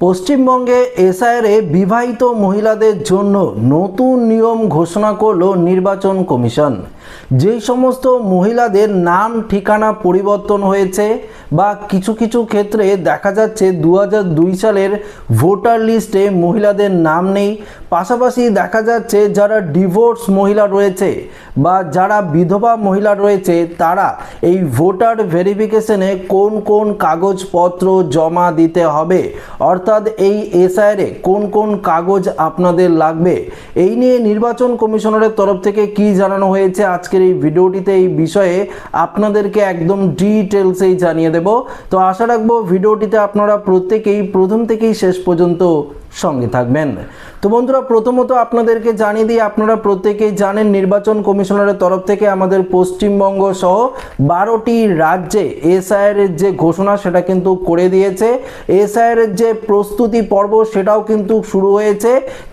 পশ্চিমবঙ্গে এসআইআরে বিবাহিত মহিলাদের জন্য নতুন নিয়ম ঘোষণা করল নির্বাচন কমিশন। যেই সমস্ত মহিলাদের নাম, ঠিকানা পরিবর্তন হয়েছে বা কিছু কিছু ক্ষেত্রে দেখা যাচ্ছে দু সালের ভোটার লিস্টে মহিলাদের নাম নেই। পাশাপাশি দেখা যাচ্ছে যারা ডিভোর্স মহিলা রয়েছে বা যারা বিধবা মহিলা রয়েছে, তারা এই ভোটার ভেরিফিকেশনে কোন কোন কাগজপত্র জমা দিতে হবে, অর্থাৎ এই এসআইআরে কোন কোন কাগজ আপনাদের লাগবে, এই নিয়ে নির্বাচন কমিশনারের তরফ থেকে কি জানানো হয়েছে আজকের এই ভিডিওটিতে এই বিষয়ে আপনাদেরকে একদম ডিটেলসেই জানিয়ে দেব। তো আশা রাখব ভিডিওটিতে আপনারা প্রত্যেকেই, প্রথম থেকেই শেষ পর্যন্ত সঙ্গে থাকবেন। তো বন্ধুরা, প্রথমত আপনাদেরকে জানিয়ে দিই, আপনারা প্রত্যেকেই জানেন নির্বাচন কমিশনারের তরফ থেকে আমাদের পশ্চিমবঙ্গ সহ বারোটি রাজ্যে এসআইআর এর যে ঘোষণা, সেটা কিন্তু করে দিয়েছে। এসআইআর এর যে প্রস্তুতি পর্ব, সেটাও কিন্তু শুরু হয়েছে।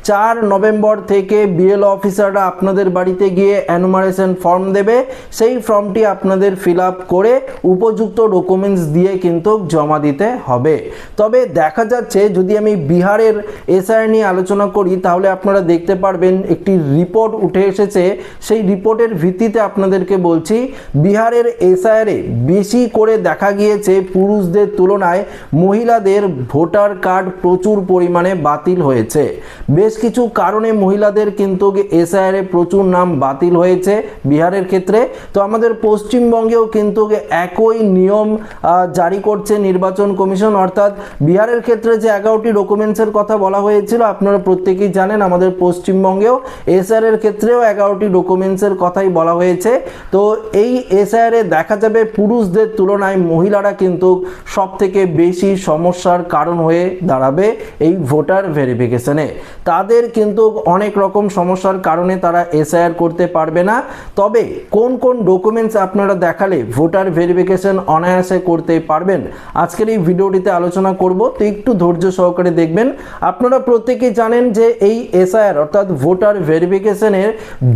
চার নভেম্বর থেকে বিএল অফিসাররা আপনাদের বাড়িতে গিয়ে অ্যানুমারেশন ফর্ম দেবে। সেই ফর্মটি আপনাদের ফিল করে উপযুক্ত ডকুমেন্টস দিয়ে কিন্তু জমা দিতে হবে। তবে দেখা যাচ্ছে, যদি আমি বিহারের এসআইআর নিয়ে আলোচনা করি, তাহলে আপনারা দেখতে পারবেন একটি রিপোর্ট উঠে এসেছে। সেই রিপোর্টের ভিত্তিতে আপনাদেরকে বলছি, বিহারের এসআইআরে বেশি করে দেখা গিয়েছে পুরুষদের তুলনায়, মহিলাদের ভোটার কার্ড প্রচুর পরিমাণে বাতিল হয়েছে। বেশ কিছু কারণে মহিলাদের কিন্তু এসআইআরে প্রচুর নাম বাতিল হয়েছে বিহারের ক্ষেত্রে। তো আমাদের পশ্চিমবঙ্গেও কিন্তু একই নিয়ম জারি করছে নির্বাচন কমিশন। অর্থাৎ বিহারের ক্ষেত্রে যে এগারোটি ডকুমেন্টসের কথা বলা হয়েছিল, আপনারা প্রত্যেকেই জানেন, আমাদের পশ্চিমবঙ্গেও এসআর এর ক্ষেত্রেও এগারোটি ডকুমেন্টসের কথাই বলা হয়েছে। তো এই এসআর এ দেখা যাবে, পুরুষদের তুলনায় মহিলারা কিন্তু সব থেকে বেশি সমস্যার কারণ হয়ে দাঁড়াবে এই ভোটার ভেরিফিকেশনে তাদের কিন্তু অনেক রকম সমস্যার কারণে তারা এসআইআর করতে পারবে না। তবে কোন কোন ডকুমেন্টস আপনারা দেখালে ভোটার ভেরিফিকেশন অনায়াসে করতে পারবেন, আজকের এই ভিডিওটিতে আলোচনা করব। তো একটু ধৈর্য সহকারে দেখবেন। আপনারা প্রত্যেকেই জানেন যে এই এসআইআর, অর্থাৎ ভোটার ভেরিফিকেশনের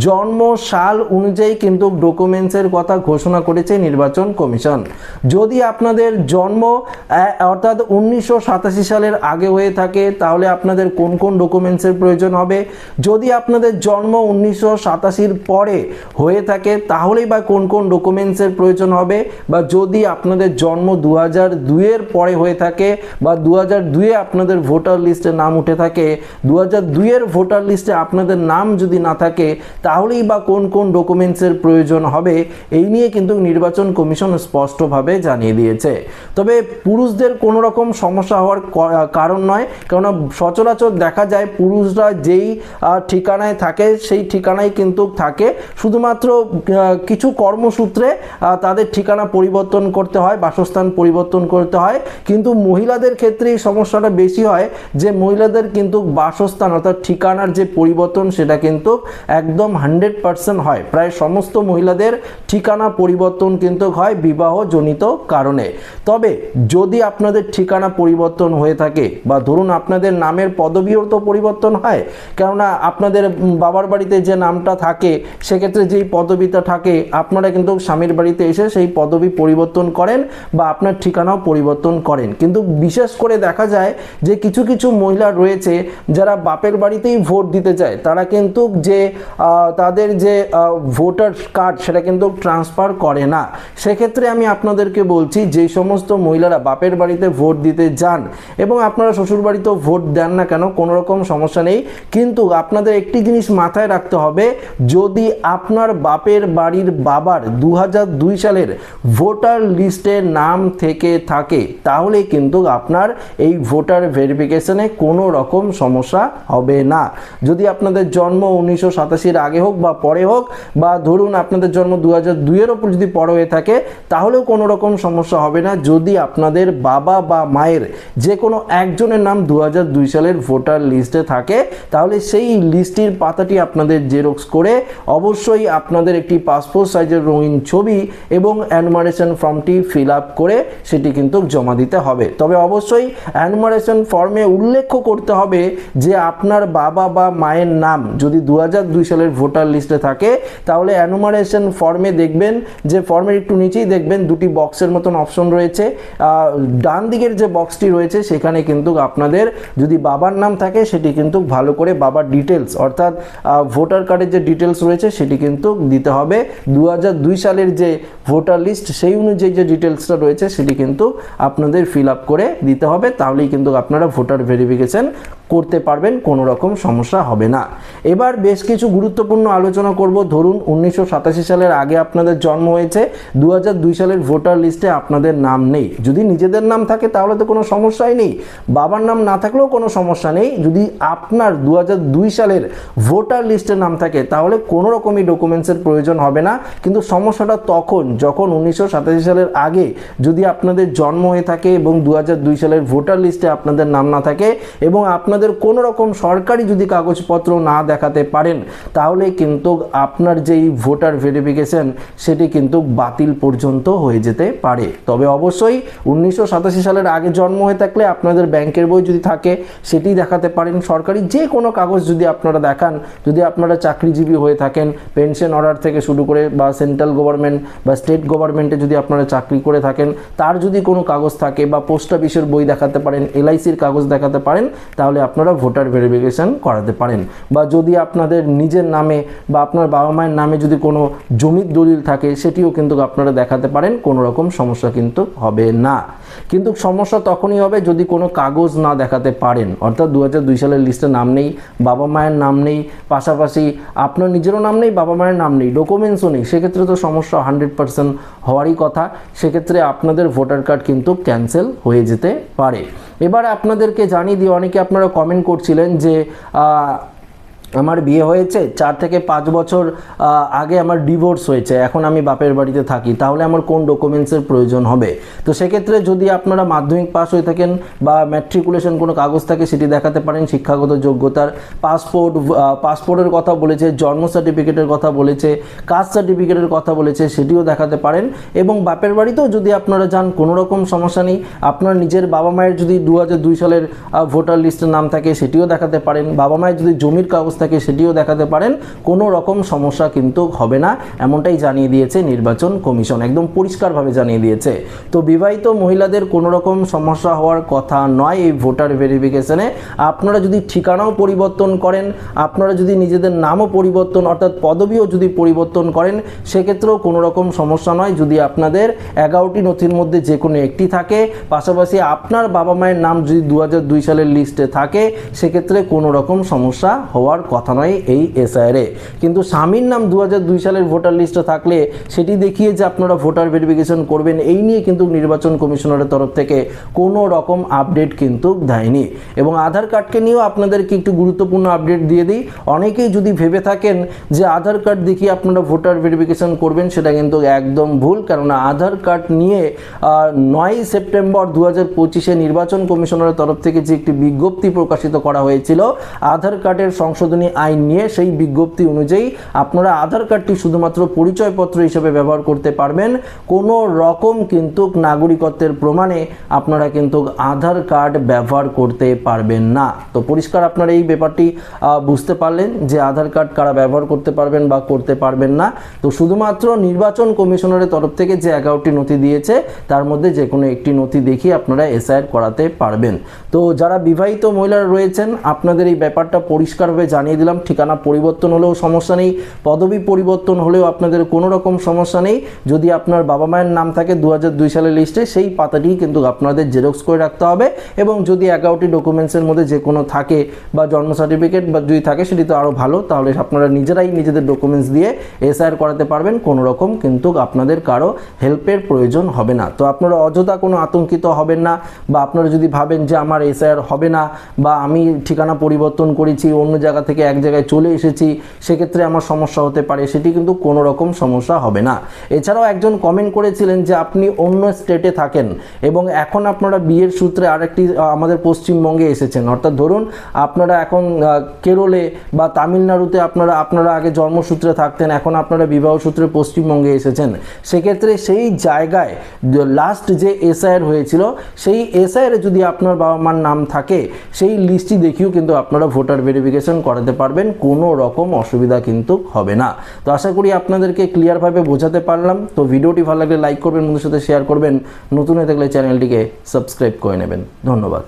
জন্ম সাল অনুযায়ী কিন্তু ডকুমেন্টসের কথা ঘোষণা করেছে নির্বাচন কমিশন। যদি আপনাদের জন্ম অর্থাৎ উনিশশো সাতাশি সালের আগে হয়ে থাকে, তাহলে আপনাদের কোন কোন ডকুমেন্টসের প্রয়োজন হবে? যদি আপনাদের জন্ম উনিশশো সাতাশির পরে হয়ে থাকে, তাহলেই বা কোন কোন ডকুমেন্টসের প্রয়োজন হবে? বা যদি আপনাদের জন্ম দু হাজার দুইয়ের পরে হয়ে থাকে, বা দু হাজার দুইয়ে আপনাদের ভোটার লিস্টে নাম উঠে থাকে। দু হাজার দুইয়ের ভোটার লিস্টে আপনাদের নাম যদি না থাকে, তাহলেই বা কোন কোন ডকুমেন্টসের প্রয়োজন হবে, এই নিয়ে কিন্তু নির্বাচন কমিশন স্পষ্টভাবে জানিয়ে দিয়েছে। তবে পুরুষদের কোনো রকম সমস্যা হওয়ার কারণ নয়, কেননা সচরাচর দেখা যায় পুরুষরা যেই ঠিকানায় থাকে, সেই ঠিকানায় কিন্তু থাকে। শুধুমাত্র কিছু কর্মসূত্রে তাদের ঠিকানা পরিবর্তন করতে হয়, বাসস্থান পরিবর্তন করতে হয়। কিন্তু মহিলাদের ক্ষেত্রে এই সমস্যাটা বেশি হয় যে মহিলাদের কিন্তু বাসস্থান অর্থাৎ ঠিকানার যে পরিবর্তন, সেটা কিন্তু একদম হান্ড্রেড পার্সেন্ট হয়। প্রায় সমস্ত মহিলাদের ঠিকানা পরিবর্তন কিন্তু হয় বিবাহজনিত কারণে। তবে যদি আপনাদের ঠিকানা পরিবর্তন হয়ে থাকে বা ধরুন আপনাদের নামের পদবিও তো পরিবর্তন হয়, কেননা আপনাদের বাবার বাড়িতে যে নামটা থাকে, সেক্ষেত্রে যেই পদবিটা থাকে, আপনারা কিন্তু স্বামীর বাড়িতে এসে সেই পদবি পরিবর্তন করেন বা আপনার ঠিকানাও পরিবর্তন করেন। কিন্তু বিশেষ করে দেখা যায় যে কিছু কিছু মহিলা রয়েছে, যারা বাপের বাড়িতেই ভোট দিতে চায়, তারা কিন্তু যে তাদের যে ভোটার কার্ড সেটা কিন্তু ট্রান্সফার করে না। সেক্ষেত্রে আমি আপনাদেরকে বলছি, যে সমস্ত মহিলারা বাপের বাড়িতে ভোট দিতে যান এবং আপনারা শ্বশুর বাড়িতেও ভোট দেন না কেন কোনো রকম সমস্যা নেই। কিন্তু আপনাদের একটি জিনিস মাথায় রাখতে হবে, যদি আপনার বাপের বাড়ির বাবার দু সালের ভোটার লিস্টে নাম থেকে থাকে তাহলে কিন্তু আপনার এই ভোটার ভেরিফিকেশনে কোনো রকম সমস্যা হবে না। যদি আপনাদের জন্ম উনিশশো সাতাশির আগে হোক বা পরে হোক, বা ধরুন আপনাদের জন্ম দু হাজার দুইয়ের ওপর যদি পরে হয়ে থাকে, তাহলেও কোনো রকম সমস্যা হবে না। যদি আপনাদের বাবা বা মায়ের যে কোনো একজনের নাম দু হাজার দুই সালের ভোটার লিস্টে থাকে, তাহলে সেই লিস্টির পাতাটি আপনাদের জেরক্স করে অবশ্যই আপনাদের একটি পাসপোর্ট সাইজের রঙিন ছবি এবং অ্যানুমারেশন ফর্মটি ফিল আপ করে সেটি কিন্তু জমা দিতে হবে। তবে অবশ্যই অ্যানুমারেশন ফর্মে উল্লেখ করতে হবে যে আপনার বাবা বা মায়ের নাম যদি দু সালের ভোটার লিস্টে থাকে, তাহলে অ্যানুমারেশন ফর্মে দেখবেন, যে ফর্মের একটু নিচেই দেখবেন দুটি বক্সের মতন অপশন রয়েছে। ডান দিকের যে বক্সটি রয়েছে, সেখানে কিন্তু আপনাদের যদি বাবার নাম থাকে, সেটি কিন্তু ভালো করে বাবার ডিটেলস অর্থাৎ ভোটার কার্ডের যে ডিটেলস রয়েছে, সেটি কিন্তু দিতে হবে। দু সালের যে ভোটার লিস্ট সেই অনুযায়ী যে ডিটেলসটা রয়েছে, সেটি কিন্তু আপনাদের ফিল আপ করে দিতে হবে। তাহলেই কিন্তু আপনারা ভোটার ভেরিফিকেশন করতে পারবেন, কোনো রকম সমস্যা হবে না। এবার বেশ কিছু গুরুত্বপূর্ণ আলোচনা করব। ধরুন, উনিশশো সাতাশি সালের আগে আপনাদের জন্ম হয়েছে দু সালের ভোটার লিস্টে আপনাদের নাম নেই। যদি নিজেদের নাম থাকে, তাহলে তো কোনো সমস্যাই নেই। বাবার নাম না থাকলেও কোনো সমস্যা নেই। যদি আপনার দু সালের ভোটার লিস্টে নাম থাকে, তাহলে কোনো রকমই ডকুমেন্টসের প্রয়োজন হবে না। কিন্তু সমস্যাটা তখন, যখন উনিশশো সাতাশি সালের আগে যদি আপনাদের জন্ম হয়ে থাকে এবং দু সালের ভোটার লিস্টে আপনাদের নাম না থাকে এবং আপনাদের কোনো রকম সরকারি যদি কাগজপত্র না দেখাতে পারেন, তাহলে কিন্তু আপনার যেই ভোটার ভেরিফিকেশন সেটি কিন্তু বাতিল পর্যন্ত হয়ে যেতে পারে। তবে অবশ্যই উনিশশো সাতাশি সালের আগে জন্ম হয়ে থাকলে আপনাদের ব্যাংকের বই যদি থাকে, সেটি দেখাতে পারেন সরকারি। যে কোনো কাগজ যদি আপনারা দেখান, যদি আপনারা চাকরিজীবী হয়ে থাকেন পেনশন অর্ডার থেকে শুরু করে বা সেন্ট্রাল গভর্নমেন্ট বা স্টেট গভর্নমেন্টে যদি আপনারা চাকরি করে থাকেন, তার যদি কোনো কাগজ থাকে বা পোস্ট অফিসের বই দেখাতে পারেন এলআইসির কাগজ দেখাতে পারেন তাহলে আপনারা ভোটার ভেরিফিকেশন করাতে পারেন। বা যদি আপনাদের নিজের নামে বা আপনার বাবা মায়ের নামে যদি কোনো জমির দলিল থাকে, সেটিও কিন্তু আপনারা দেখাতে পারেন, কোনো রকম সমস্যা কিন্তু হবে না। কিন্তু সমস্যা তখনই হবে যদি কোনো কাগজ না দেখাতে পারেন। অর্থাৎ দু সালের লিস্টে নাম নেই, বাবা মায়ের নাম নেই, পাশাপাশি আপনার নিজেরও নাম নেই, বাবা মায়ের নাম নেই, ডকুমেন্টসও নেই, সেক্ষেত্রে তো সমস্যা হান্ড্রেড পার্সেন্ট হওয়ারই কথা। সেক্ষেত্রে আপনাদের ভোটার কার্ড কিন্তু ক্যান্সেল হয়ে যেতে পারে। এবার আপনাদেরকে জানিয়ে দিয়ে অনেকে আপনারা কমেন্ট করছিলেন যে আমার বিয়ে হয়েছে, চার থেকে পাঁচ বছর আগে আমার ডিভোর্স হয়েছে, এখন আমি বাপের বাড়িতে থাকি, তাহলে আমার কোন ডকুমেন্টসের প্রয়োজন হবে? তো সেক্ষেত্রে যদি আপনারা মাধ্যমিক পাস হয়ে থাকেন বা ম্যাট্রিকুলেশন কোনো কাগজ থাকে, সেটি দেখাতে পারেন, শিক্ষাগত যোগ্যতার পাসপোর্ট পাসপোর্টের কথা বলেছে, জন্ম সার্টিফিকেটের কথা বলেছে, কাস্ট সার্টিফিকেটের কথা বলেছে, সেটিও দেখাতে পারেন, এবং বাপের বাড়িতেও যদি আপনারা যান, কোনো রকম সমস্যা নেই, আপনার নিজের বাবা মায়ের যদি দু সালের ভোটার লিস্টের নাম থাকে, সেটিও দেখাতে পারেন, বাবা মায়ের যদি জমির কাগজ থাকে সেটিও দেখাতে পারেন। কোনো রকম সমস্যা কিন্তু হবে না, এমনটাই জানিয়ে দিয়েছে নির্বাচন কমিশন, একদম পরিষ্কারভাবে জানিয়ে দিয়েছে। তো বিবাহিত মহিলাদের কোনো রকম সমস্যা হওয়ার কথা নয় এই ভোটার ভেরিফিকেশনে। আপনারা যদি ঠিকানাও পরিবর্তন করেন, আপনারা যদি নিজেদের নামও পরিবর্তন, অর্থাৎ পদবিও যদি পরিবর্তন করেন, সেক্ষেত্রেও কোনো রকম সমস্যা নয়। যদি আপনাদের এগারোটি নথির মধ্যে যে কোনো একটি থাকে, পাশাপাশি আপনার বাবা মায়ের নাম যদি দু সালের লিস্টে থাকে, সেক্ষেত্রে কোনো রকম সমস্যা হওয়ার কথা নয় এই এসআইআরে কিন্তু স্বামীর নাম দু সালের ভোটার লিস্টে থাকলে সেটি দেখিয়ে যে আপনারা ভোটার ভেরিফিকেশন করবেন, এই নিয়ে কিন্তু নির্বাচন কমিশনারের তরফ থেকে কোনো রকম আপডেট কিন্তু দেয়নি। এবং আধার কার্ডকে নিয়েও আপনাদেরকে একটু গুরুত্বপূর্ণ আপডেট দিয়ে দিই। অনেকেই যদি ভেবে থাকেন যে আধার কার্ড দেখিয়ে আপনারা ভোটার ভেরিফিকেশন করবেন, সেটা কিন্তু একদম ভুল। কেননা আধার কার্ড নিয়ে নয় সেপ্টেম্বর দু হাজার নির্বাচন কমিশনারের তরফ থেকে যে একটি বিজ্ঞপ্তি প্রকাশিত করা হয়েছিল, আধার কার্ডের সংশোধনী আইন নিয়ে সেই বিজ্ঞপ্তি অনুযায়ী আপনারা আধার কার্ডটি শুধুমাত্র পরিচয়পত্র হিসেবে ব্যবহার করতে পারবেন। কোনো রকম কিন্তু নাগরিকত্বের প্রমাণে আপনারা কিন্তু আধার কার্ড ব্যবহার করতে পারবেন না। তো পরিষ্কার আপনারা এই ব্যাপারটি বুঝতে পারলেন যে আধার কার্ড কারা ব্যবহার করতে পারবেন বা করতে পারবেন না। তো শুধুমাত্র নির্বাচন কমিশনারের তরফ থেকে যে এগারোটি নথি দিয়েছে, তার মধ্যে যে কোনো একটি নথি দেখিয়ে আপনারা এসআইআর করাতে পারবেন। তো যারা বিবাহিত মহিলারা রয়েছেন, আপনাদের এই ব্যাপারটা পরিষ্কারভাবে জানিয়ে দিলাম, ঠিকানা পরিবর্তন হলেও সমস্যা নেই, পদবি পরিবর্তন হলেও আপনাদের কোনো রকম সমস্যা নেই। যদি আপনার বাবা মায়ের নাম থাকে দু দুই সালের লিস্টে সেই পাতাটি কিন্তু আপনাদের জেরক্স করে রাখতে হবে এবং যদি এগারোটি ডকুমেন্টসের মধ্যে যে কোনো থাকে বা জন্ম সার্টিফিকেট বা যদি থাকে সেটি তো আরও ভালো, তাহলে আপনারা নিজেরাই নিজেদের ডকুমেন্টস দিয়ে এসআইআর করাতে পারবেন। কোনো রকম কিন্তু আপনাদের কারও হেল্পের প্রয়োজন হবে না। তো আপনারা অযথা কোনো আতঙ্কিত হবেন না বা আপনারা যদি ভাবেন যে আমার এসআইআর হবে না বা আমি ঠিকানা পরিবর্তন করেছি অন্য জায়গা থেকে থেকে এক জায়গায় চলে এসেছি, সেক্ষেত্রে আমার সমস্যা হতে পারে, সেটি কিন্তু কোনো রকম সমস্যা হবে না। এছাড়াও একজন কমেন্ট করেছিলেন যে আপনি অন্য স্টেটে থাকেন এবং এখন আপনারা বিয়ের সূত্রে আরেকটি আমাদের পশ্চিমবঙ্গে এসেছেন। অর্থাৎ ধরুন, আপনারা এখন কেরলে বা তামিলনাড়ুতে আপনারা আপনারা আগে জন্মসূত্রে থাকতেন, এখন আপনারা বিবাহ সূত্রে পশ্চিমবঙ্গে এসেছেন। সেক্ষেত্রে সেই জায়গায় লাস্ট যে এসআইআর হয়েছিল, সেই এসআইআর যদি আপনার বাবা মার নাম থাকে, সেই লিস্টটি দেখিয়েও কিন্তু আপনারা ভোটার ভেরিফিকেশন করাতে পারবেন, কোনো রকম অসুবিধা কিন্তু হবে না। তো আশা করি আপনাদেরকে ক্লিয়ারভাবে বোঝাতে পারলাম। তো ভিডিওটি ভালো লাগলে লাইক করবেন বন্ধুর সাথে শেয়ার করবেন। নতুন হয়ে থাকলে চ্যানেলটিকে সাবস্ক্রাইব করে নেবেন। ধন্যবাদ।